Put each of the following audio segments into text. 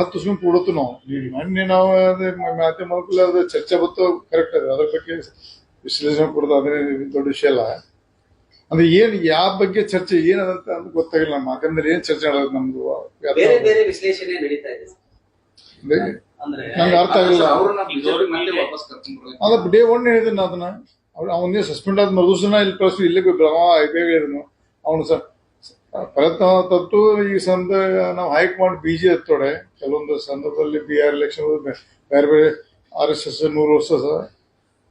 ಹತ್ತು ಸ್ವಿಂಪ್ ಉಡುತ್ತು ನಾವು. ಈಗ ಮೊನ್ನೆ ನಾವು ಅದೇ ಮಾತೆ ಮಕ್ಕಳು ಅದು ಚರ್ಚೆ ಬತ್ತು ಕರೆಕ್ಟ್ ಅದ ಅದ್ರ ಬಗ್ಗೆ ವಿಶ್ಲೇಷಣೆ ಕೊಡೋದು ಅದೇ ದೊಡ್ಡ ವಿಷಯ ಅಲ್ಲ. ಅಂದ್ರೆ ಏನ್ ಯಾವ ಬಗ್ಗೆ ಚರ್ಚೆ ಏನದಂತ ಅಂತ ಗೊತ್ತಾಗಿಲ್ಲ ನಮ್ಮ ಮಾಧ್ಯಮದಲ್ಲಿ ಏನ್ ಚರ್ಚೆ ಮಾಡೋದು ನಮ್ದು. ಬೇರೆ ಬೇರೆ ವಿಶ್ಲೇಷಣೆ ನಡೀತಾ ಇದೆ ಅಂದ್ರೆ ನಂಗೆ ಅರ್ಥ ಆಗಿಲ್ಲ. ಅದ ಡೇ ಒನ್ ಹೇಳಿದ್ದೀನಿ ಅದನ್ನ. ಅವ್ನು ಸಸ್ಪೆಂಡ್ ಆದ ಮರುದಿವಸನ ಇಲ್ಲಿ ಕಳಿಸಿ ಇಲ್ಲೇ ಬೆಳಗಾವ ಐ ಹೇಳಿದನು ಅವನು ಸ ಪ್ರಯತ್ನ ತತ್ತು ಈ ಸಂದ ನಾವು ಹೈಕಮಾಂಡ್ ಬಿಜಿ ಹತ್ತೋಡೆ ಕೆಲವೊಂದು ಸಂದರ್ಭದಲ್ಲಿ ಬಿ ಆರ್ ಎಲೆಕ್ಷನ್ ಬೇರೆ ಬೇರೆ ಆರ್ ಎಸ್ ಎಸ್ ನೂರು ವರ್ಷ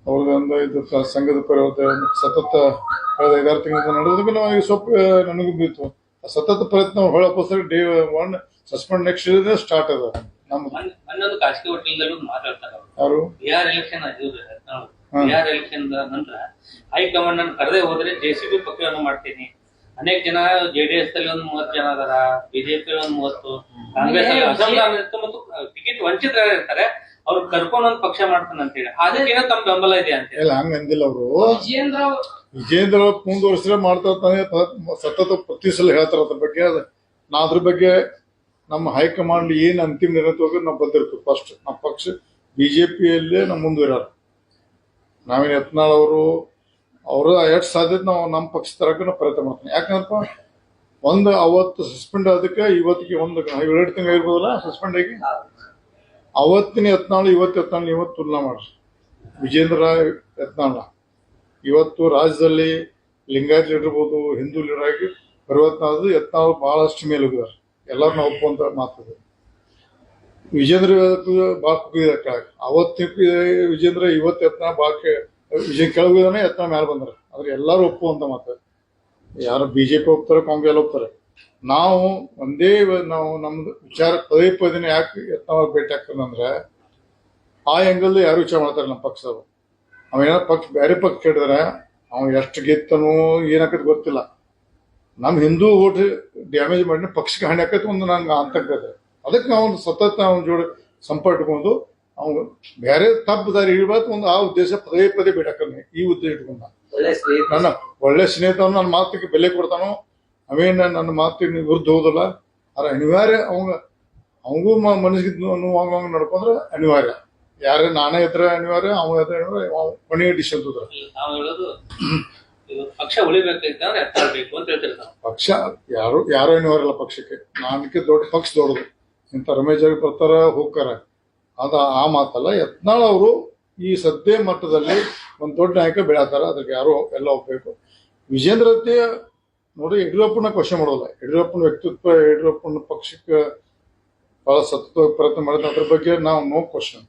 ಅವ್ರದ್ದೊಂದು ಇದು ಸಂಘದ ಪರಿವರ್ತನೆ ಒಂದು ಸತತ ಕಳೆದ ಐದಾರು ತಿಂಗಳಿಂದ ನಡೆದಕ್ಕೆ ನಾವು ಈಗ ಸ್ವಲ್ಪ ನನಗೂ ಬೀತು ಸತತ ಪ್ರಯತ್ನ ಹೊಳಪೋಸ್ತಾರೆ day one suspend next start ಅದ. ನಮ್ಮ ಖಾಸಗಿ ಮಾತಾಡ್ತಾರೆ ಅವ್ರು. ಯಾರು? ಬಿಹಾರ್ ಎಲೆಕ್ಷನ್ ಆಗಿದ್ರು ಹಾ. ಬಿಹಾರ್ ಎಲೆಕ್ಷನ್ ನಂತರ ಹೈಕಮಾಂಡ್ ನಾನು ಕರೆದೇ ಹೋದ್ರೆ ಜೆ ಸಿ ಬಿ ಪಕ್ಷವನ್ನು ಮಾಡ್ತೀನಿ. ಅನೇಕ ಜನ ಜೆಡಿಎಸ್ ಅಲ್ಲಿ ಒಂದ್ ಮೂವತ್ತು ಜನ ಅದಾರ ಬಿಜೆಪಿ ಒಂದ್ ಮೂವತ್ತು ಕಾಂಗ್ರೆಸ್ ಅಲ್ಲಿ ಮತ್ತು ಟಿಕೆಟ್ ವಂಚಿತರ ಇರ್ತಾರೆ ಅವ್ರು ಕರ್ಕೊಂಡ್ ಒಂದು ಪಕ್ಷ ಮಾಡ್ತಾನೆ ಅಂತ ಹೇಳಿ ಅದಕ್ಕೇನೋ ತಮ್ಮ ಬೆಂಬಲ ಇದೆ ಅಂತ ಹೇಳಿ. ಇಲ್ಲ ಹಂಗ ಅಂದಿಲ್ಲ ಅವರು. ವಿಜಯೇಂದ್ರ ವಿಜೇಂದ್ರ ಮುಂದುವರಿಸಿದ್ರೆ ಮಾಡ್ತಾ ಇರ್ತಾನೆ ತ- ಸತತ ಪ್ರತಿ ಸಲ ಹೇಳ್ತಾರ ಅದ್ರ ಬಗ್ಗೆ. ಅದ ನಾ ಅದ್ರ ಬಗ್ಗೆ ನಮ್ಮ ಹೈಕಮಾಂಡ್ ಏನ್ ಅಂತಿಮ ನಿರ್ಣಯ ನಾವು ಬಂದಿರ್ತೀವಿ. ಫಸ್ಟ್ ನಮ್ಮ ಪಕ್ಷ ಬಿಜೆಪಿಯಲ್ಲೇ ನಾವು ಮುಂದುವರಾರ ನಾವೇನ್ ಯತ್ನಾಳ್ ಅವರು ಅವರು ಎಷ್ಟು ಸಾಧ್ಯತೆ ನಾವು ನಮ್ಮ ಪಕ್ಷ ತರಕ ಪ್ರಯತ್ನ ಮಾಡ್ತೀನಿ. ಯಾಕಂದ್ರಪ್ಪ, ಒಂದು ಅವತ್ತು ಸಸ್ಪೆಂಡ್ ಆದಕ್ಕೆ ಇವತ್ತಿಗೆ ಒಂದು ಎರಡು ತಿಂಗಳು ಇರ್ಬೋದಲ್ಲ ಸಸ್ಪೆಂಡ್ ಆಗಿ? ಅವತ್ತಿನ ಯತ್ನಾಳು, ಇವತ್ತು ಯತ್ನಾಳು ಇವತ್ತು ತುಲನಾ ಮಾಡ್ರಿ. ವಿಜೇಂದ್ರ ಯತ್ನಾಳ. ಇವತ್ತು ರಾಜ್ಯದಲ್ಲಿ ಲಿಂಗಾಯತ್ ಇರ್ಬೋದು, ಹಿಂದೂ ಲೀಡರ್ ಆಗಿ ಪರಿವರ್ತನೆ ಆದ್ರೆ ಯತ್ನಾಳ್ ಬಹಳಷ್ಟು ಮೇಲೆ ಹೋಗಿದ್ದಾರೆ ಎಲ್ಲರನ್ನ ಒಪ್ಪುವಂತ ಮಾತದು ವಿಜೇಂದ್ರ ಭಾಳ ಅವತ್ತು ವಿಜೇಂದ್ರ ಇವತ್ತು ಯತ್ನ ಭಾಳ ವಿಜಯ್ ಕೆಳಗಿದಾನೆ ಯತ್ನ ಮೇಲೆ ಬಂದ್ರೆ. ಆದ್ರೆ ಎಲ್ಲರೂ ಒಪ್ಪುವಂತ ಮಾತು ಯಾರು ಬಿಜೆಪಿ ಹೋಗ್ತಾರೆ ಕಾಂಗ್ರೆಸ್ ಹೋಗ್ತಾರೆ. ನಾವು ಒಂದೇ ನಾವು ನಮ್ದು ವಿಚಾರ ಪದೇ ಪದೇ ಯಾಕೆ ಯತ್ನ ಭೇಟಿ ಆಗ್ತದೆ ಅಂದ್ರೆ, ಆ ಎಂಗಲ್ ಯಾರು ವಿಚಾರ ಮಾಡ್ತಾರೆ ನಮ್ಮ ಪಕ್ಷದವರು. ಅವೇನೋ ಪಕ್ಷ, ಬೇರೆ ಪಕ್ಷ ಕೇಳಿದ್ರೆ ಅವ್ ಎಷ್ಟು ಗೆತ್ತನು ಏನಾಕತ್ ಗೊತ್ತಿಲ್ಲ. ನಮ್ಮ ಹಿಂದೂ ಓಟ್ ಡ್ಯಾಮೇಜ್ ಮಾಡಿ ಪಕ್ಷಕ್ಕೆ ಹಾನಿ ಒಂದು ನಂಗೆ ಅಂತ ಅದಕ್ಕೆ ನಾವು ಸತತ ಅವನ ಜೋಡಿ ಸಂಪರ್ಕ ಅವ್ನು ಬೇರೆ ತಪ್ಪು ದಾರಿ ಹಿಡಿಬಾರ್ದು ಒಂದು ಆ ಉದ್ದೇಶ ಪದೇ ಪದೇ ಬೇಡಕ್ಕನೆ ಈ ಉದ್ದೇಶ ಇಟ್ಕೊಂಡ. ನನ್ನ ಒಳ್ಳೆ ಸ್ನೇಹಿತನು ನನ್ನ ಮಾತಿಗೆ ಬೆಲೆ ಕೊಡ್ತಾನೋ ಅವೇನ ನನ್ನ ಮಾತಿಗೆ ವಿರುದ್ಧ ಹೋದಲ್ಲ. ಆದ್ರೆ ಅನಿವಾರ್ಯ ಅವಂಗ ಅವಂಗೂ ಮನಸ್ಸಿಗೆ ನೋವಾಗ ನಡ್ಕೊಂಡ್ರೆ ಅನಿವಾರ್ಯ. ಯಾರೇ ನಾನೇ ಇದ್ರೆ ಅನಿವಾರ್ಯ ಅವ ಇದ್ರೆ ಅನಿವಾರ್ಯ ಅವ ಡಿಶ್ ಇದು ಪಕ್ಷ ಉಳಿಬೇಕು ಎತ್ತಾಡ್ಬೇಕು ಅಂತ ಹೇಳ್ತೀವಿ ಪಕ್ಷ ಯಾರು ಯಾರು ಅನಿವಾರ್ಯ ಇಲ್ಲ ಪಕ್ಷಕ್ಕೆ. ನಾನಕ್ಕೆ ದೊಡ್ಡ ಪಕ್ಷ ದೊಡ್ಡದು. ಇಂಥ ರಮೇಶ್ ಅವ್ರಿಗೆ ಬರ್ತಾರ ಹೋಗ್ತಾರ. ಅದ ಆ ಮಾತಲ್ಲ ಯತ್ನಾಳ್ ಅವರು ಈ ಸದ್ಯ ಮಟ್ಟದಲ್ಲಿ ಒಂದು ದೊಡ್ಡ ನಾಯಕ ಬೆಳೆತಾರ. ಅದಕ್ಕೆ ಯಾರು ಎಲ್ಲ ಹೋಗ್ಬೇಕು ವಿಜೇಂದ್ರ ನೋಡಿ ಯಡಿಯೂರಪ್ಪನ ಕ್ವಶನ್ ಮಾಡೋಲ್ಲ. ಯಡಿಯೂರಪ್ಪನ ವ್ಯಕ್ತಿತ್ವ ಯಡಿಯೂರಪ್ಪನ ಪಕ್ಷಕ್ಕೆ ಬಹಳ ಸತತ ಪ್ರಯತ್ನ ಮಾಡಿದ ಅದ್ರ ಬಗ್ಗೆ ನಾವು ನೋ ಕ್ವಶನ್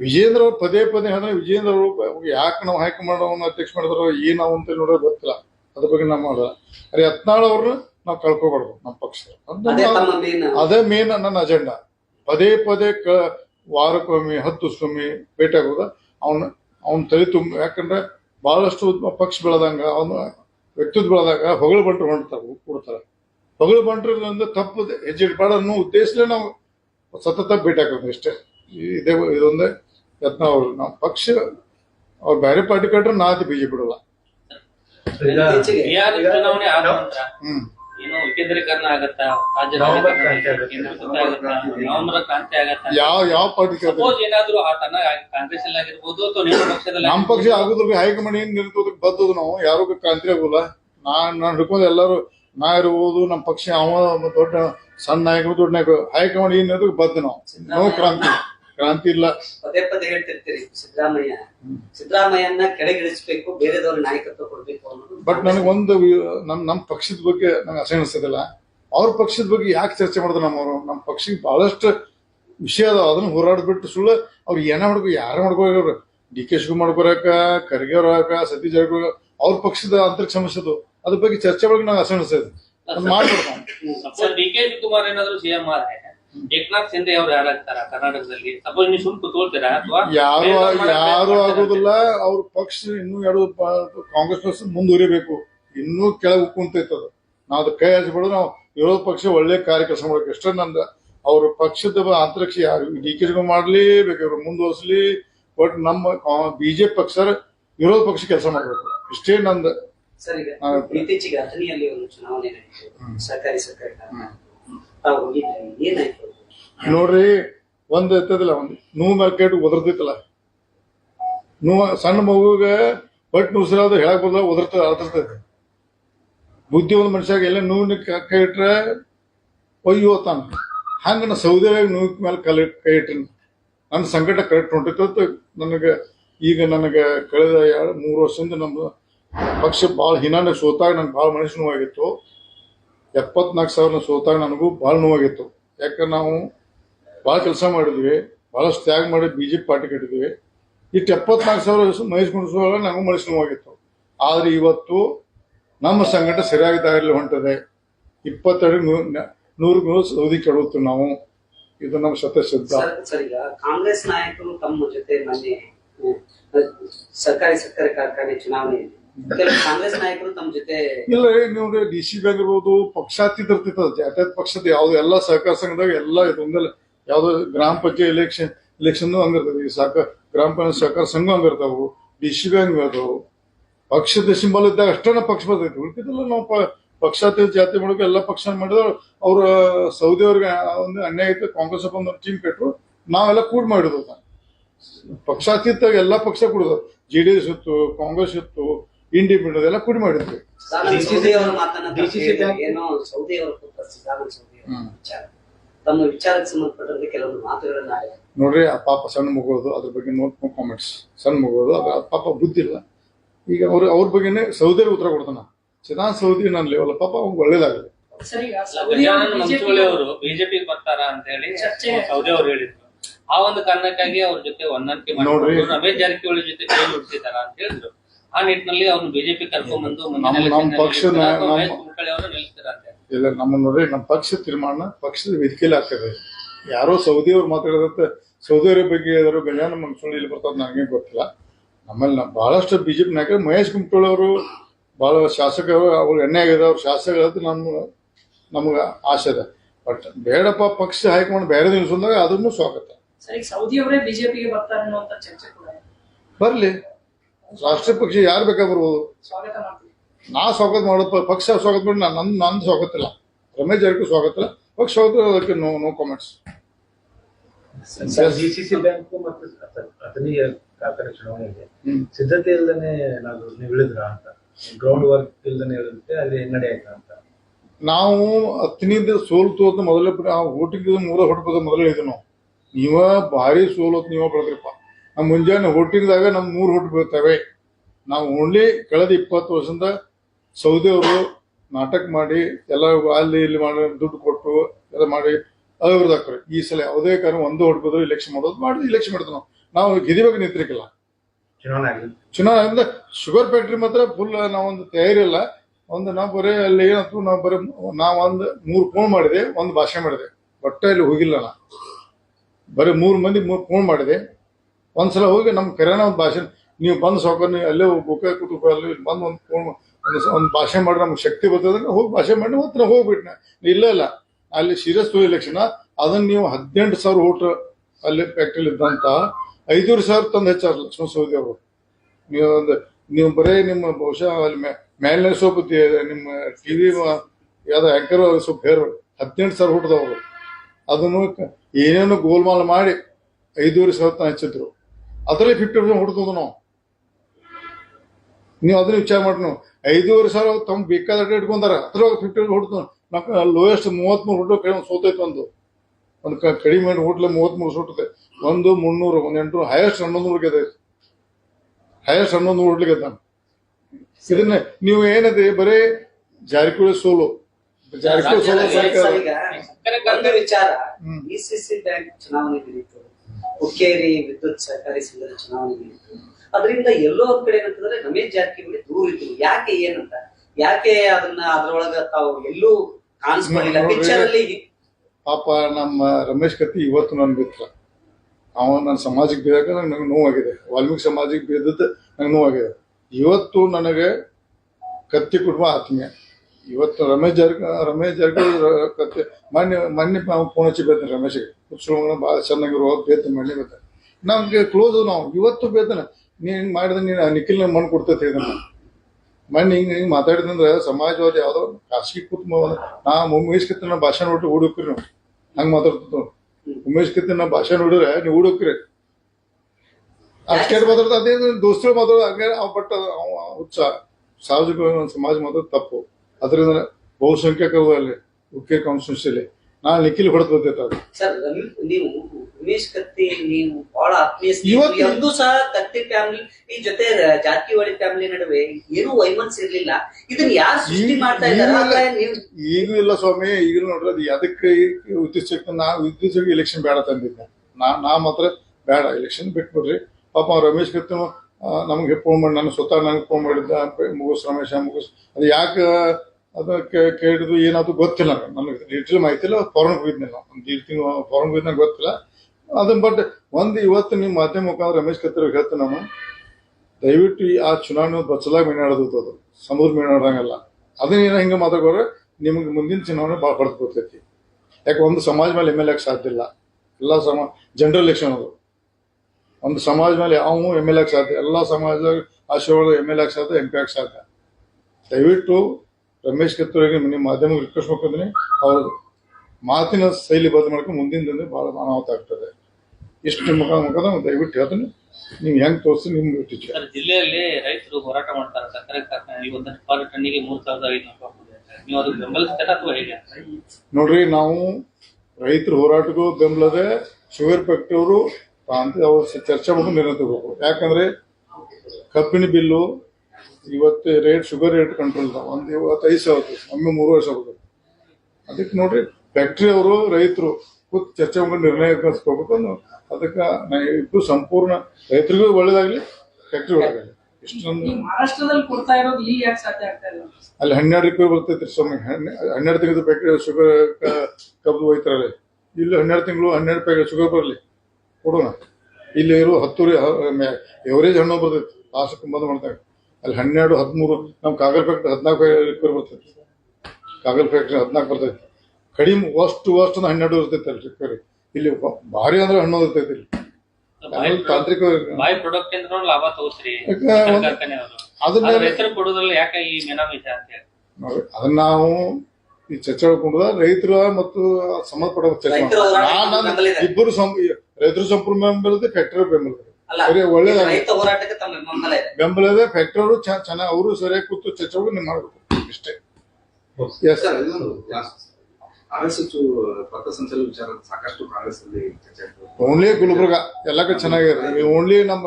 ವಿಜೇಂದ್ರ ಅವ್ರು ಪದೇ ಪದೇ ಹೇಳಿದ್ರೆ ವಿಜೇಂದ್ರ ಅವರು ಯಾಕೆ ನಾವು ಆಯ್ಕೆ ಅವನ್ನ ಅಧ್ಯಕ್ಷ ಮಾಡಿದ್ರು ಏನ್ ಅಂತ ನೋಡೋದು ಗೊತ್ತಿಲ್ಲ. ಅದ್ರ ಬಗ್ಗೆ ನಾವು ಮಾಡಲ್ಲ ಅರೆ ಯತ್ನಾಳ್ ಅವ್ರನ್ನ ನಾವು ಕಳ್ಕೊಬಾರ್ದು ನಮ್ಮ ಪಕ್ಷ. ಅದೇ ಮೇನ್ ಅದೇ ಮೇನ್ ನನ್ನ ಅಜೆಂಡಾ ಪದೇ ಪದೇ ಕ ವಾರಕ್ಕೊಮ್ಮೆ ಹತ್ತು ಸ್ವಾಮಿ ಭೇಟಿ ಆಗೋದ ಅವನ ಅವನ ತಲೆ ತುಂಬ ಯಾಕಂದ್ರೆ ಬಹಳಷ್ಟು ಪಕ್ಷ ಬೆಳೆದಂಗ ಅವನು ವ್ಯಕ್ತಿತ್ವ ಬೆಳೆದಾಗ ಹೊಗಳು ಬಂಟ್ರು ಹೊಂಡ್ತಾರೆ ಕೊಡ್ತಾರೆ. ಹೊಗಳು ಬಂಟ್ರಿಂದ ತಪ್ಪು ಹೆಜ್ಜೆ ಇಡಬಾರ್ದು ಅನ್ನೋ ಉದ್ದೇಶಲೇ ನಾವು ಸತತ ಭೇಟಿ ಹಾಕೋದು ಇಷ್ಟೇ ಇದೇ ಇದೊಂದೇ ಯತ್ನ ಅವರು. ನಾವು ಪಕ್ಷ ಅವ್ರು ಬೇರೆ ಪಾರ್ಟಿ ಕಟ್ರೆ ನಾ ಅದು ಬಿಜೆಪಿ ಬಿಡಲ್ಲ ನಂತರ ಹ್ಮ್. ಏನು ವಿಕೇಂದ್ರೀಕರಣ ಆಗತ್ತಾ? ರಾಜ್ಯ ನವೆಂಬರ್ ಕ್ರಾಂತಿ ಕೇಂದ್ರೀಕೃತ ಆಗತ್ತಾ. ನವೆಂಬರ್ ಕ್ರಾಂತಿ ಆಗತ್ತಾ? ಯಾವ ಯಾವ ಪಾರ್ಟಿ ಕಟ್ರೆ ಸಪೋಸ್ ಏನಾದ್ರು ಆ ತನ್ನ ಕಾಂಗ್ರೆಸ್ ಅಲ್ಲಿ ಆಗಿರ್ಬೋದು ಅಥವಾ ನಿಮ್ಮ ಪಕ್ಷದಲ್ಲಿ ನಮ್ಮ ಪಕ್ಷ ಆಗುದ್ರ ಹೈಕಮಾಂಡ್ ಏನ್ ನಿಲ್ತೋದಕ್ಕೆ ಬದ್ದದು ನಾವು? ಯಾರು ಕ್ರಾಂತಿ ಆಗೋಲ್ಲ ನಾನ್ ನಾನು ಹಿಡ್ಕೊಂಡು ಎಲ್ಲರೂ ನಾ ಇರ್ಬೋದು ನಮ್ಮ ಪಕ್ಷ ಅವ ದೊಡ್ಡ ಸಣ್ಣ ನಾಯಕರು ದೊಡ್ಡ ನಾಯಕರು. ಹೈಕಮಾಂಡ್ ಏನ್ ನಿರ್ತೋದಕ್ಕೆ ಬದ್ದು ನಾವು? ನೋ ಕ್ರಾಂತಿ. ಕ್ರಾಂತಿ ಇಲ್ಲ. ಪದೇ ಪದೇ ಹೇಳ್ತಿರ್ತೀರಿ ಸಿದ್ದರಾಮಯ್ಯ. ಸಿದ್ದರಾಮಯ್ಯನ ಕೆಳಗಿಳಿಸ್ಬೇಕು ಬೇರೆದವ್ರ ನಾಯಕತ್ವ ಕೊಡ್ಬೇಕು ಅನ್ನೋದು ಬಟ್ ನನಗೆ ಒಂದು ನಮ್ ನಮ್ಮ ಪಕ್ಷದ ಬಗ್ಗೆ ನಂಗೆ ಅಸಹ್ಯ ಅನಿಸ್ತದಿಲ್ಲ ಅವ್ರ ಪಕ್ಷದ ಬಗ್ಗೆ ಯಾಕೆ ಚರ್ಚೆ ಮಾಡಿದ್ರು ನಮ್ಮವರು? ನಮ್ಮ ಪಕ್ಷಕ್ಕೆ ಬಹಳಷ್ಟು ವಿಷಯ ಅದಾವ. ಅದನ್ನ ಹೋರಾಡ್ಬಿಟ್ಟು ಸುಳ್ಳು ಅವ್ರು ಏನ ಮಾಡ್ಕೊ ಯಾರ ಮಾಡ್ಕೋರು ಡಿ ಕೆ ಶಿವಕುಮಾರ್ ಬರಾಕ ಖರ್ಗೆ ಅವ್ರ ಸತೀಶ್ ಜಾರಕಿಹೊಳಿ ಅವ್ರ ಪಕ್ಷದ ಆಂತರಿಕ ಸಮಸ್ಯೆ ಅದು. ಅದ್ರ ಬಗ್ಗೆ ಚರ್ಚೆ ಒಳಗೆ ನಂಗೆ ಅಸಹ್ಯ ಅನಿಸ್ತದೆ ಅದು ಮಾಡ್ಬಿಡ್ತು ಡಿ ಕೆ ಶಿವಕುಮಾರ್ ಏನಾದ್ರು ಸಿಎಂ ಆದ್ರೆ? ಏಕನಾಥ್ ಶಿಂದೆ ಅವ್ರು ಯಾರಾಗ್ತಾರ ಕರ್ನಾಟಕದಲ್ಲಿ? ಸಪೋಸ್ ನೀವು ಸುಮ್ ಕೂತ್ಕೊಳ್ತೀರಾ ಅಥವಾ ಯಾರು ಯಾರು ಆಗೋದಿಲ್ಲ ಅವ್ರ ಪಕ್ಷ ಇನ್ನೂ ಎರಡು ಕಾಂಗ್ರೆಸ್ ಪಕ್ಷ ಮುಂದುವರಿಬೇಕು. ಇನ್ನೂ ಕೆಳಗೆ ಕುಂತೈತೆ ಅದು. ನಾವು ಅದು ಕೈ ಹಚ್ಬಿಡು ನಾವು ವಿರೋಧ ಪಕ್ಷ ಒಳ್ಳೆ ಕಾರ್ಯ ಕೆಲಸ ಮಾಡಬೇಕು. ಎಷ್ಟೇ ನಂದ ಅವ್ರ ಪಕ್ಷದ ಅಂತರಿಕ್ಷ ಯಾರು ಡಿ ಕೆ ಶಿವಕುಮಾರ್ ಮಾಡ್ಲಿ ಬೇಕಾದ್ರೆ ಮುಂದುವರ್ಸ್ಲಿ. ಬಟ್ ನಮ್ಮ ಬಿಜೆಪಿ ಪಕ್ಷ ವಿರೋಧ ಪಕ್ಷ ಕೆಲಸ ಮಾಡಬೇಕು. ಇಷ್ಟೇ ನಂದು. ಸರಿ ಈಗ ಹಾ. ಇತ್ತೀಚೆಗೆ ಅಥಣಿಯಲ್ಲಿ ಒಂದು ಚುನಾವಣೆ ಸರ್ಕಾರಿ ಸರ್ಕಾರಿ ಏನಾಯ್ತು? ನೋಡ್ರಿ, ಒಂದ್ ಇರ್ತದಿಲ್ಲ ಒಂದ್ ನೂ ಮಾರ್ಕೆಟ್ ಕೇಟ್ ನೂ, ಸಣ್ಣ ಮಗುಗ ಬಟ್ ನುಸಿರಾದ ಹೇಳಕ್ ಬದಲ ಉದರ್ತ ಅರ್ತಿರ್ತೈತೆ ಬುದ್ಧಿ ಒಂದು ಮನುಷ್ಯಾಗ ಎಲ್ಲ ನೋವಿನ ಕೈ ಇಟ್ರೆ ಒಯ್ಯೋ ತಾನ. ಹಂಗ ನಾ ಸೌದೆಯಾಗಿ ನೂ ಮೇಲೆ ಕಲೆ ಕೈ ಇಟ್ಟಿನಿ ನನ್ನ ಸಂಕಟ ಕರೆಕ್ಟ್ ಹೊಂಟಿತ್ತು ನನಗೆ, ಈಗ ನನಗೆ ಕಳೆದ ಎರಡು, ಮೂರು ವರ್ಷದಿಂದ ನಮ್ಮ ಪಕ್ಷ ಭಾಳ ಹಿನ್ನೆಲೆ ಸೋತಾಗ ನನಗೆ ಭಾಳ ಮನಸ್ಸು ನೋವಾಗಿತ್ತು ಎಪ್ಪತ್ನಾಲ್ಕು ಸಾವಿರ ಸೋತಾಗ ನನಗೂ ಭಾಳ ನೋವಾಗಿತ್ತು. ಯಾಕಂದ್ರೆ ನಾವು ಭಾಳ ಕೆಲಸ ಮಾಡಿದ್ವಿ, ಭಾಳಷ್ಟು ತ್ಯಾಗ ಮಾಡಿ ಬಿ ಜೆ ಪಿ ಪಾರ್ಟಿ ಕಟ್ಟಿದ್ವಿ. ಇಟ್ಟು ಎಪ್ಪತ್ನಾಲ್ಕು ಸಾವಿರ ಮಹೇಶ್ ನನಗೂ ಮನಸ್ಸು ನೋವಾಗಿತ್ತು. ಆದರೆ ಇವತ್ತು ನಮ್ಮ ಸಂಘಟನೆ ಸರಿಯಾಗಿ ದಾರಿಯಲ್ಲಿ ಹೊಂಟದೆ. ಇಪ್ಪತ್ತೆರಡು ನೂರು ನೂರು ಸೌದಿ ಕೆಡುತ್ತೆ ನಾವು. ಇದು ನಮ್ಮ ಸತ್ಯಸಿದ್ಧ. ಸರ್ ಸರ್ ಕಾಂಗ್ರೆಸ್ ನಾಯಕರು ತಮ್ಮ ಜೊತೆ ಮೊನ್ನೆ ಸರ್ಕಾರಿ ಸಕ್ಕರೆ ಕಾರ್ಖಾನೆ ಚುನಾವಣೆಯಲ್ಲಿ ಕೆಲವು ಕಾಂಗ್ರೆಸ್ ತಮ್ಮ ಜೊತೆ ಇಲ್ಲ ನೀವು ಡಿ ಸಿ ಬಿ ಆಗಿರ್ಬೋದು ಪಕ್ಷಾತೀತ ಇರ್ತಿತ್ತು ಜಾತ್ಯತ ಪಕ್ಷದ ಯಾವ್ದು ಎಲ್ಲ ಸಹಕಾರ ಸಂಘದಾಗ ಎಲ್ಲ ಒಂದಲ್ಲ. ಯಾವ್ದು ಗ್ರಾಮ ಪಂಚಾಯತ್ ಎಲೆಕ್ಷನ್ ಎಲೆಕ್ಷನ್ ಹಂಗಿರ್ತದೆ. ಈ ಸಹಕಾರ ಗ್ರಾಮ ಪಂಚಾಯತ್ ಸಹಕಾರ ಸಂಘ ಹಂಗಿರ್ತಾವು ಡಿ ಸಿ ಬಿ ಪಕ್ಷದ ಸಿಂಬಲ್ ಇದ್ದಾಗ ಅಷ್ಟೇನ ಪಕ್ಷ ಬರ್ತೈತಿ. ಉಳ್ಕಿದ್ದಲ್ಲ ನಾವು ಪಕ್ಷಾತೀತ ಜಾತಿ ಮಾಡೋಕೆ ಎಲ್ಲ ಪಕ್ಷ ಮಾಡಿದ್ರು. ಅವ್ರ, ಸೌದಿ ಅವ್ರಿಗೆ ಒಂದು ಅನ್ಯಾಯ ಇತ್ತು, ಕಾಂಗ್ರೆಸ್ ಬಂದು ಟೀಮ್ ಕೆಟ್ಟರು ನಾವೆಲ್ಲ ಕೂಡ್ ಮಾಡಿದ್ವು. ಪಕ್ಷಾತೀತಾಗ ಪಕ್ಷಾತೀತ ಎಲ್ಲ ಪಕ್ಷ ಕೂಡ ಜೆ ಡಿ ಎಸ್ ಇತ್ತು, ಕಾಂಗ್ರೆಸ್ ಇತ್ತು ಇಂಡಿಪೆಂಡೆಂಟ್ ಎಲ್ಲ ಕುಡಿ ಕೇಳಿದ್ರೆ ಏನೋ ಸೌದಿ ಅವರ ಪುತ್ರ ಸೌದಿ ಅವರ ಹ್ಮ್. ವಿಚಾರ. ತಮ್ಮ ವಿಚಾರಕ್ಕೆ ಸಂಬಂಧಪಟ್ಟಂತೆ ಕೆಲವೊಂದು ಮಾತುಗಳನ್ನ. ನೋಡ್ರಿ ಆ ಪಾಪ ಸಣ್ಣ ಮುಗೋದು ಅದ್ರ ಬಗ್ಗೆ ನೋಡ್ಕೊಂಡು ಕಾಮೆಂಟ್ಸ್ ಸಣ್ಣ ಮುಗೋದು ಅದ್ರ ಪಾಪ ಬುದ್ಧಿ ಇಲ್ಲ. ಈಗ ಅವ್ರ ಅವ್ರ ಬಗ್ಗೆನೇ ಸೌದಿ ಉತ್ತರ ಕೊಡ್ತಾನ. ಸಿದಾನ್ ಸೌದಿ ನನ್ನ ಲೆವೆಲ್ ಪಾಪ ಅವ್ನಿಗೆ ಒಳ್ಳೇದಾಗಲಿ. ಅವರು ಬಿಜೆಪಿ ಬರ್ತಾರ ಅಂತ ಹೇಳಿ ಚರ್ಚೆ. ಸೌದಿ ಅವರು ಹೇಳಿದ್ರು. ಆ ಒಂದು ಕಾರಣಕ್ಕಾಗಿ ಅವ್ರ ಜೊತೆ ಹೊಂದಾಣಿಕೆ ನೋಡ್ರಿ. ಮಾಡ್ಕೊಂಡು ರಮೇಶ್ ಜಾರಕಿಹೊಳಿ ಜೊತೆ ಕೈ ಅಂತ ಹೇಳಿದ್ರು. ಆ ನಿಟ್ಟಿನಲ್ಲಿ ಅವರು ಬಿಜೆಪಿ ಕರ್ಕೊಂಡ್ಬಂದು ನಮ್ಮ- election ನಮ್ಮ ನಲ್ಲಿ ಪಕ್ಷ ನಿಲ್ಲಿಸ್ತಾರೆ ನಮ್ಮ- ಅಥವಾ ಮಹೇಶ್ ಕುಮಟಳ್ಳಿ ಅವರು ನಿಲ್ಲಿಸ್ತಾರ ಅಂತ. ಹೇಳಿ. ಇಲ್ಲ ನಮ್ಮ ನೋಡ್ರಿ ನಮ್ಮ ಪಕ್ಷ ತೀರ್ಮಾನ ಪಕ್ಷದ ವೇದಿಕೆಯಲ್ಲಿ ಆಗ್ತದೆ. ಯಾರೋ ಸೌದಿ ಅವ್ರು ಮಾತಾಡೋದಂತ ಸೌದಿ ಅವರ ಬಗ್ಗೆ ಯಾರು ಗಜಾನ ಮಂಗ್ಸೂಳಿ ಇಲ್ಲಿ ಬರ್ತದ ನನಗೆ ಗೊತ್ತಿಲ್ಲ. ನಮ್ಮಲ್ಲಿ ನಾ- ಬಹಳಷ್ಟು ಬಿಜೆಪಿ ನಾಯಕರು ಮಹೇಶ್ ಕುಮಟೋಳ್ ಅವರು ಬಹಳ ಶಾಸಕರು ಅವ್ರು ಎಣ್ಣೆ ಆಗಿದೆ ಅವ್ರ ಶಾಸಕರು ನಮ್ಮ ನಮ್ಗೆ ಆಸೆ ಇದೆ. ಬಟ್ ಬೇಡಪ್ಪ ಪಕ್ಷ ಹೈಕಮಾಂಡ್ ಬೇರೆ ನಿಲ್ಸೋದಾಗ ಅದನ್ನು ಸ್ವಾಗತ. ಸೌದಿಯವರೇ ಈಗ ಸೌದಿ ಅವರೇ ಬಿಜೆಪಿಗೆ ಬರ್ತಾರೆ ಅನ್ನುವಂತ ಚರ್ಚೆ ಕೂಡ. ಬರ್ಲಿ. ರಾಷ್ಟ್ರೀಯ ಪಕ್ಷ ಯಾರು ಬೇಕಾ ಬರ್ಬೋದು ನಾ ಸ್ವಾಗತ ಮಾಡ ಪಕ್ಷ ಸ್ವಾಗತ ಮಾಡಿ ನಾನು ನನ್ನ ನಂದು ಸ್ವಾಗತ ಇಲ್ಲ. ರಮೇಶ್ ಜಾರಕಿಹೊಳಿ ಸ್ವಾಗತ ಇಲ್ಲ. ಪಕ್ಷ ಸ್ವಾಗತ ಅದಕ್ಕೆ no no comments DCC bank ಮತ್ತು ಕಾರ್ಖಾನೆ. ಸಿದ್ಧತೆ ನೀವು ಹೇಳಿದ್ರ ಅಂತ. ಗ್ರೌಂಡ್ ವರ್ಕ್ ಇಲ್ಲದೆ ಇಳಿದ್ರೆ ಅಲ್ಲಿ ಹಿನ್ನಡೆ ಆಯ್ತಾ ಅಂತ. ನಾವು ಹತ್ತನಿಂದ ಸೋಲ್ತು ಅಂತ ಮೊದಲೇ ಓಟಿಂಗ್ ಮೂರ ಹೊಡ್ಬೋದು ಮೊದಲೇ ಹೇಳಿದ್ವಿ ನಾವು. ನೀವ ಭಾರಿ ಅಂತ ನೀವ ಬೆಳೆದ್ರಪ್ಪ. ನಮ್ಮ ಮುಂಜಾನೆ ಹೋಟಿಂಗ್ದಾಗ ನಮ್ಮ ಮೂರು ಹೊಟ್ಟು ಬೀಳ್ತವೆ. ನಾವು ಓನ್ಲಿ ಕಳೆದ ಇಪ್ಪತ್ತು ವರ್ಷದಿಂದ ಸೌದಿಯವರು ನಾಟಕ ಮಾಡಿ ಎಲ್ಲ ಅಲ್ಲಿ ಇಲ್ಲಿ ಮಾಡಿ ದುಡ್ಡು ಕೊಟ್ಟು ಎಲ್ಲ ಮಾಡಿ ಅವ್ರದಾಕ್ರಿ ಈ ಸಲ ಯಾವುದೇ ಕಾರಣ ಒಂದು ಹೊಡ್ಬೋದು ಇಲೆಕ್ಷನ್ ಮಾಡೋದು ಮಾಡಿದ್ವಿ ಇಲೆಕ್ಷನ್ ಮಾಡಿದ್ವಿ ನಾವು. ನಾವು ಗೆದಿಬೇಕು ನಿಂತಿರ್ಕಿಲ್ಲ ಚುನಾವಣೆ ಅಂದ್ರೆ ಶುಗರ್ ಫ್ಯಾಕ್ಟ್ರಿ ಮಾತ್ರ ಫುಲ್ ನಾವೊಂದು ತಯಾರಿ ಇಲ್ಲ. ಒಂದು ನಾವು ಬರೀ ಅಲ್ಲಿ ಏನಂತ ನಾವು ಬರೀ ನಾವೊಂದು ಮೂರು ಫೋನ್ ಮಾಡಿದೆ ಒಂದು ಭಾಷೆ ಮಾಡಿದೆ. ಒಟ್ಟೆ ಅಲ್ಲಿ ಹೋಗಿಲ್ಲ ನಾ ಬರೀ ಮೂರು ಮಂದಿ ಮೂರು ಫೋನ್ ಮಾಡಿದೆ. ಒಂದ್ಸಲ ಹೋಗಿ ನಮ್ಮ ಕರೆನ ಒಂದು ಭಾಷೆ ನೀವು ಬಂದು ಸಾಕು ನೀವು ಅಲ್ಲೇ ಬುಕ್ಕ ಕುಟುಂಬ ಅಲ್ಲಿ ಬಂದು ಒಂದು ಒಂದು ಭಾಷೆ ಮಾಡಿ ನಮ್ಗೆ ಶಕ್ತಿ ಬರ್ತದೆ ಹೋಗಿ ಭಾಷೆ ಮಾಡಿ ಮತ್ತೆ ಹೋಗ್ಬಿಟ್ನ. ಇಲ್ಲ ಇಲ್ಲ. ಅಲ್ಲಿ ಸೀರಿಯಸ್ ಟು ಎಲೆಕ್ಷನ್ ಅದನ್ನ ನೀವು ಹದಿನೆಂಟು ಸಾವಿರ ಓಟ್ರ್ ಅಲ್ಲಿ ಫ್ಯಾಕ್ಟ್ರಿಲಿ ಇದ್ದಂತ ಐದೂರು ಸಾವಿರ ತಂದು ಹೆಚ್ಚಾರ ಲಕ್ಷ್ಮಣ ಸೌದಿ ಅವರು. ನೀವು ಒಂದು ನೀವು ಬರೇ ನಿಮ್ಮ ಬಹುಶಃ ಅಲ್ಲಿ ಮೇಲ್ನ ಸ್ವಲ್ಪ ನಿಮ್ಮ ಟಿವಿ ಯಾವ್ದು ಆಂಕರ್ ಸ್ವಲ್ಪ ಬೇರೆ ಹದಿನೆಂಟು ಸಾವಿರ ಹುಟ್ಟದವರು ಅದನ್ನು ಏನೇನು ಗೋಲ್ಮಾಲ್ ಮಾಡಿ ಐದೂವರೆ ಸಾವಿರ ತನಕ ಹೆಚ್ಚಿದ್ರು. ಅದರಲ್ಲಿ ಫಿಫ್ಟಿ ಪರ್ಸೆಂಟ್ ಹೊಡ್ತದ ನಾವು. ನೀವು ಅದನ್ನ ವಿಚಾರ ಮಾಡಿ ನಾವು. ಐದೂವರೆ ಸಾವಿರ ತಮ್ಗೆ ಬೇಕಾದ ಇಟ್ಕೊಂಡಾರ ಅದ್ರೊಳಗೆ ಫಿಫ್ಟಿ ಹುಡ್ತು ನಾವು. ಲೋಯೆಸ್ಟ್ ಮೂವತ್ಮೂರು ಹುಟ್ಟು ಕಡಿಮೆ ಒಂದು ಸೋತೈತೆ ಒಂದು. ಒಂದು ಕ- ಕಡಿಮೆ ಹೋಟ್ಲ ಮೂವತ್ಮೂರು ಸುಟ್ಟದೆ ಒಂದು ಮುನ್ನೂರು ಒಂದು ಎಂಟು ಹೈಯೆಸ್ಟ್ ಹನ್ನೊಂದು ನೂರು ಹೈಯೆಸ್ಟ್ ಹನ್ನೊಂದು ನೂರು ಹುಡ್ಲಿಕ್ಕೆ ನಾನು. ಇದನ್ನ ನೀವು ಏನದೆ ಬರೀ ಜಾರಕಿಹೊಳಿ ಸೋಲು. ಜಾರಕಿಹೊಳಿ ಸೋಲು ವಿಚಾರ. ಹ್ಮ್. ಇಸಿಸಿ ಬ್ಯಾಂಕ್ ಚುನಾವಣೆ ಹುಕ್ಕೇರಿ ವಿದ್ಯುತ್ ಸಹಕಾರಿ ಸಂಘದ ಚುನಾವಣೆ ನಡೀತು. ಅದರಿಂದ ಎಲ್ಲೋ ಒಂದ್ ಕಡೆ ಏನಂತಂದ್ರೆ ರಮೇಶ್ ಜಾರಕಿಹೊಳಿ ದೂರ ಇದ್ರು. ಯಾಕೆ ಏನಂತ? ಯಾಕೆ ಅದನ್ನ ಅದ್ರೊಳಗ ತಾವು ಎಲ್ಲೂ ಕಾಣಿಸ್ಕೊಳ್ಳಿಲ್ಲ. ಪಿಕ್ಚರ್ ಅಲ್ಲಿ ಪಾಪ ನಮ್ಮ ರಮೇಶ್ ಕತ್ತಿ ಇವತ್ತು ನನ್ ಮಿತ್ರ. ಅವ ನನ್ನ ಸಮಾಜಕ್ಕೆ ಬೇಕ ನನಗೆ ನೋವಾಗಿದೆ. ವಾಲ್ಮೀಕಿ ಸಮಾಜಕ್ಕೆ ಬೇದದ್ದು ನಂಗೆ ನೋವಾಗಿದೆ. ಇವತ್ತು ನನಗೆ ಕತ್ತಿ ಕುಟುಂಬ ಆತ್ಮೀಯ. ಇವತ್ತು ರಮೇಶ್ ಜಾರ್ ರಮೇಶ್ ಜಾರಕಿಹೊಳಿ ಕತ್ತಿ ಮೊನ್ನೆ ಮೊನ್ನೆ ನಾವು ಫೋನ್ ಹಚ್ಚಿ ಬೇತೇನೆ ರಮೇಶ್ಗೆ ಕುತ್ಸೋಣ ಭಾಳ ಚೆನ್ನಾಗಿರುವ ಬೇತ ಮೊನ್ನೆ ಬೇತ ನಮ್ಗೆ ಕ್ಲೋಸ್ ನಾವು. ಇವತ್ತು ಬೇತನ. ನೀನು ಹಿಂಗೆ ಮಾಡಿದ್ರೆ ನೀನು ನಿಖಿಲ್ನ ಮಣ್ಣು ಕೊಡ್ತೈತೆ ಇದನ್ನ ಮೊನ್ನೆ ಹಿಂಗೆ ಹಿಂಗೆ ಮಾತಾಡಿದಂದ್ರೆ ಸಮಾಜವಾದಿ ಯಾವುದೋ ಖಾಸಗಿ ಕುಟುಂಬ ನಾ ಮುಗಿಸ್ಕಿತ್ತ ಭಾಷಣ ನೋಡ್ರಿ ಹುಡುಕ್ರಿ ನಾವು. ಹಂಗೆ ಮಾತಾಡ್ತಿತ್ತು ಉಮೇಶ್ ಕಿತ್ತ ನಾ ಭಾಷೆ ನೋಡಿದ್ರೆ ನೀವು ಹುಡುಕ್ರಿ ಅಷ್ಟೇ ಮಾತಾಡ್ತಾ ಅದೇ ದೋಸ್ತರು ಮಾತಾಡೋದು ಹಂಗೆ ಬಟ್ ಅವ ಹುಚ್ಚ. ಸಾರ್ವಜನಿಕ ಒಂದು ಸಮಾಜ ಮಾತಾಡೋದು ತಪ್ಪು. ಅದರಿಂದ ಬಹುಸಂಖ್ಯಾತ ಅಲ್ಲಿ ಮುಖ್ಯ ಕಾನ್ಸ್ಟಿಟ್ಯೂನ್ಸಿಲಿ ನಾ ನಿಖಿಲ್ ಹೊಡೆದು ಬಂದಿತ್ತು ಅದು ಸರ್ ನೀವು ಉಮೇಶ್ ಕತ್ತಿ ನೀವು ಬಹಳ ಆತ್ಮೀಯ. ಇವತ್ತು- ಎಂದೂ ಸಹ ಕತ್ತಿ ಫ್ಯಾಮಿಲಿ ಈ ಜೊತೆ ಜಾರಕಿಹೊಳಿ ಫ್ಯಾಮಿಲಿ ನಡುವೆ ಏನು ವೈಮನ್ಸ್ ಇರ್ಲಿಲ್ಲ. ಇದನ್ನ ಯಾರು ಸೃಷ್ಟಿ ಮಾಡ್ತಾ ಇದ್ದಾರೆ? ಈಗಲೂ ಇಲ್ಲ. ನೀವು ಈಗೂ ಇಲ್ಲ ಸ್ವಾಮಿ. ಈಗಲೂ ನೋಡ್ರಿ ಅದು ಅದಕ್ಕೆ ಉದ್ದೇಶಕ್ಕೆ ನಾ ಉದ್ದೇಶಕ್ಕೆ ಎಲೆಕ್ಷನ್ ಬೇಡ ತಂದಿದ್ದೆ. ನಾ ನಾ ಮಾತ್ರ ಬೇಡ. ಎಲೆಕ್ಷನ್ ಬಿಟ್ಬಿಡ್ರಿ. ಪಾಪ ರಮೇಶ್ ಕತ್ತು ನಮಗೆ ಫೋನ್ ಮಾಡಿ ನಾನು ಸ್ವತಃ ನನಗೆ ಫೋನ್ ಮಾಡಿದ್ದ ಮುಗಿಸ್ ರಮೇಶ ಮುಗಿಸ್. ಅದು ಯಾಕೆ ಅದು ಕೇ- ಕೇಳಿದ್ರು ಏನಾದ್ರು ಗೊತ್ತಿಲ್ಲ ನನಗೆ ಡಿಟೇಲ್ ಮಾಹಿತಿ ಇಲ್ಲ ಫಾರನ್ ಹೋಗಿದ್ನಿಲ್ಲ. ಒಂದು ಎರಡು ತಿಂಗಳು ಫಾರನ್ ಹೋಗಿದ್ನ ಗೊತ್ತಿಲ್ಲ. ಅದನ್ನ ಬಟ್ ಒಂದು ಇವತ್ತು ನಿಮ್ಮ ಮಾಧ್ಯಮ ಮುಖಾಂತರ ರಮೇಶ್ ಕತ್ತರ ಹೇಳ್ತೀನಿ ನಾನು ದಯವಿಟ್ಟು ಆ ಚುನಾವಣೆ ಬಚ್ಚಲಾಗಿ ಮೀನಾಡೋದು ಅದು. ಸಮುದ್ರ ಮೀನಾಡಂಗಲ್ಲ ಅದನ್ನೇನೋ ಹಿಂಗೆ ಮಾತಾಡೋರೆ ನಿಮಗೆ ಮುಂದಿನ ಚುನಾವಣೆ ಭಾಳ ಪಡೆದು ಗೊತ್ತೈತಿ ಯಾಕೆ ಒಂದು ಸಮಾಜ ಮೇಲೆ ಎಂ ಎಲ್ ಎಕ್ ಸಾಧ್ಯ ಇಲ್ಲ. ಎಲ್ಲ ಸಮ ಜನರಲ್ ಎಲೆಕ್ಷನ್ ಅದು. ಒಂದು ಸಮಾಜ ಮೇಲೆ ಅವನು ಎಂ ಎಲ್ ಎಕ್ ಸಾಧ್ಯ, ಎಲ್ಲ ಸಮಾಜದಾಗ ಆಶೀರ್ವಾದ ಎಂ ಎಲ್ ಎಕ್ ಸಾಧ್ಯ ಎಂ ಪಿ ಸಾಧ್ಯ. ದಯವಿಟ್ಟು ರಮೇಶ್ ಕತ್ತೂರಿಗೆ ನಿಮ್ಮ ಮಾಧ್ಯಮ ರಿಕ್ವೆಸ್ಟ್ ಅವ್ರ ಮಾತಿನ ಶೈಲಿ ಬದಲು ಮಾಡ್ಕೊಂಡು ಮುಂದಿನ ದಿನ ಭಾಳ ಅನಾಹುತ ಆಗ್ತದೆ. ಇಷ್ಟು ಮುಖ ಮುಖದ ದಯವಿಟ್ಟು ಹೇಳ್ತೀನಿ. ನೀವು ಹೆಂಗೆ ತೋರಿಸಿ ನಿಮ್ಗೆ ಟೀಚರ್ ಸರ್ ಜಿಲ್ಲೆಯಲ್ಲಿ ರೈತರು ಹೋರಾಟ ಮಾಡ್ತಾರೆ. ಸಕ್ಕರೆ ಕಾರ್ಖಾನೆ ಟನ್ನಿಗೆ ಮೂರ್ ಸಾವಿರದ ಐನೂರು ರೂಪಾಯಿ ಕೊಡ್ತಾರೆ. ನೀವು ಅದಕ್ಕೆ ಬೆಂಬಲಿಸ್ತೀರಾ ಅಥವಾ ಹೇಗೆ? ನೋಡ್ರಿ ನಾವು ರೈತರ ಹೋರಾಟಕ್ಕೂ ಬೆಂಬಲದೆ ಶುಗರ್ ಫ್ಯಾಕ್ಟ್ರಿ ಅವರು ಅಂತ ಅವ್ರು ಚರ್ಚೆ ಮಾಡ್ಕೊಂಡು ನಿರ್ಣಯ ತಗೋಬೇಕು. ಯಾಕಂದ್ರೆ ಕಬ್ಬಿನ ಬಿಲ್ಲು ಇವತ್ತು ರೇಟ್ ಶುಗರ್ ರೇಟ್ ಕಂಟ್ರೋಲ್ ಒಂದು ಇವತ್ತು ಐದು ಸಾವಿರ ಒಮ್ಮೆ ಮೂರು ವರ್ಷ ಆಗುತ್ತೆ ಅದಕ್ಕೆ ನೋಡ್ರಿ ಫ್ಯಾಕ್ಟ್ರಿ ಅವರು ರೈತರು ಕೂತ್ ಚರ್ಚೆ ಮಾಡಿ ನಿರ್ಣಯ ಕಳಿಸ್ಕೋಬೇಕು ಅನ್ನೋ ಅದಕ್ಕೆ ನಾ ಇಬ್ಬರು ಸಂಪೂರ್ಣ ರೈತರಿಗೂ ಒಳ್ಳೇದಾಗ್ಲಿ ಫ್ಯಾಕ್ಟ್ರಿ ಒಳ್ಳೇದಾಗಲಿ. ಇಷ್ಟೊಂದು ಮಹಾರಾಷ್ಟ್ರದಲ್ಲಿ ಕೊಡ್ತಾ ಇರೋದು ಇಲ್ಲಿ ಯಾಕೆ ಸಾಧ್ಯ ಆಗ್ತಾ ಇಲ್ಲ? ಅಲ್ಲಿ ಹನ್ನೆರಡು ರೂಪಾಯಿ ಬರ್ತೈತ್ರಿ ಸ್ವಾಮಿ. ಹನ್ನೆ- ಹನ್ನೆರಡು ತಿಂಗಳು ಫ್ಯಾಕ್ಟ್ರಿ ಶುಗರ್ ಕಬ್ಬು ಒಯ್ತಾರಲ್ಲ. ಇಲ್ಲಿ ಹನ್ನೆರಡು ತಿಂಗಳು ಹನ್ನೆರಡು ರೂಪಾಯಿ ಶುಗರ್ ಬರಲಿ. ಕೊಡೋಣ. ಇಲ್ಲಿ ಇರೋ ಹತ್ತು ಎವರೇಜ್ ಹಣ್ಣು ಬರ್ತೈತಿ. ಲಾಸ್ಟ್ ಬಂದ್ ಮಾಡ್ತಾರೆ. ಅಲ್ಲಿ ಹನ್ನೆರಡು ಹದಿಮೂರು ನಮ್ಮ ಕಾಗಲ್ ಫ್ಯಾಕ್ಟ್ರಿ ಹದಿನಾಲ್ಕು ರೂಪಾಯಿ ಬರ್ತೈತಿ ಕಾಗಲ್ ಫ್ಯಾಕ್ಟ್ರಿ ಹದಿನಾಲ್ಕು ಬರ್ತೈತಿ. ಕಡಿಮೆ ಅಷ್ಟು ಅಂದ್ರೆ ಹನ್ನೆರಡು ಇರ್ತೈತಿ ಅಲ್ಲಿ ರಿಕವರಿ ಇಲ್ಲಿ ಭಾರಿ ಅಂದ್ರೆ ಹಣ್ಣು ಇರ್ತೈತಿ ಇಲ್ಲಿ. ತಾಂತ್ರಿಕ ಬಾಯ್ ಪ್ರಾಡಕ್ಟ್ ಇಂದ ಲಾಭ ಅದನ್ನ ರೈತರು ಕೊಡೋದ್ರಲ್ಲಿ ಯಾಕೆ ಈ ಮೇನಾಮಿಷ ಅಂತ ಹೇಳಿ ನೋಡಿ, ಅದನ್ನ ನಾವು ಈ ಚರ್ಚೆ ಮಾಡ್ಕೊಂಡ್ರೆ ರೈತರ ಮತ್ತು ಸಂಬಂಧಪಟ್ಟ ಚರ್ಚೆ. ಇಬ್ಬರು ರೈತರು ಸಂಪೂರ್ಣ ಬೆಂಬಲ ಫ್ಯಾಕ್ಟರಿ ಬೆಂಬಲ ರೈತ ಹೋರಾಟಕ್ಕೆ ತಮ್ಮ ಬೆಂಬಲ ಇದೆ. ಬೆಂಬಲ ಇದೆ ಫ್ಯಾಕ್ಟರಿ ಅವರು ಚೆನ್ನಾಗಿ ಅವರು ಸರಿಯಾಗಿ ಕೂತು ಚರ್ಚೆಗಳು ನೀವು ಮಾಡ್ಬೇಕು. ಇಷ್ಟೇ. ಎಸ್ ಸರ್ ಇದೊಂದು ಆರ್ ಎಸ್ ಎಸ್ ಪಥಸಂಚಲನ ವಿಚಾರ ಸಾಕಷ್ಟು ಕಾಂಗ್ರೆಸ್ ಅಲ್ಲಿ ಚರ್ಚೆ ಓನ್ಲಿ ಗುಲ್ಬರ್ಗ. ಎಲ್ಲಕ ಚೆನ್ನಾಗಿದೆ. ಓನ್ಲಿ ನಮ್ಮ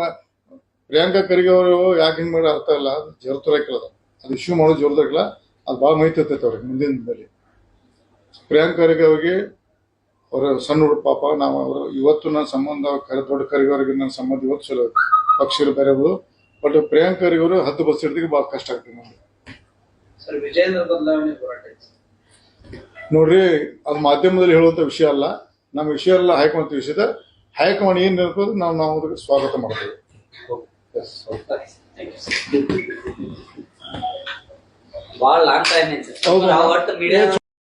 ಪ್ರಿಯಾಂಕಾ ಖರ್ಗೆ ಅವರು ಯಾಕೆ ಹಿಂಗ್ ಮಾಡಿ ಅರ್ಥ ಇಲ್ಲ. ಅದು ಜೋರ್ತರಾಕಿಲ್ಲ ಅದು. ಅದು ಇಶ್ಯೂ ಮಾಡೋದು ಜೋರ್ದಾಗಿಲ್ಲ. ಅದು ಭಾಳ ಮಾಹಿತಿ ಇರ್ತೈತೆ ಅವ್ರಿಗೆ ಮುಂದಿನ ದಿನದಲ್ಲಿ. ಪ್ರಿಯಾಂಕಾ ಖರ್ಗೆ ಅವ್ರಿಗೆ ಅವರ ಸಣ್ಣ ಹುಡುಗ ಪಾಪ ನಾವು ಅವರು ಇವತ್ತು ನನ್ನ ಸಂಬಂಧ ಕರೆ ದೊಡ್ಡ ಕರಿಗೋರಿಗೆ ನನ್ನ ಸಂಬಂಧ ಇವತ್ತು ಚಲೋ. ಪಕ್ಷರು ಬೇರೆಬಹುದು ಬಟ್ ಪ್ರಿಯಾಂಕರಿಗವರು ಹತ್ತು ಬಸ್ ಹಿಡಿದಿಗೆ ಬಹಳ ಕಷ್ಟ ಆಗ್ತದೆ ನಮ್ಗೆ. ನೋಡ್ರಿ ಅದು ಮಾಧ್ಯಮದಲ್ಲಿ ಹೇಳುವಂತ ವಿಷಯ ಅಲ್ಲ ನಮ್ಮ ವಿಷಯ ಎಲ್ಲ ಹೈಕಮಾಂಡ್ ವಿಷಯದ ಹೈಕಮಾಂಡ್ ಏನ್ ಇರ್ತದೆ ನಾವು ನಾವು ಅದಕ್ಕೆ ಸ್ವಾಗತ ಮಾಡ್ತೇವೆ. ಬಹಳ ಲಾಂಗ್ ಟೈಮ್ ಹೌದು.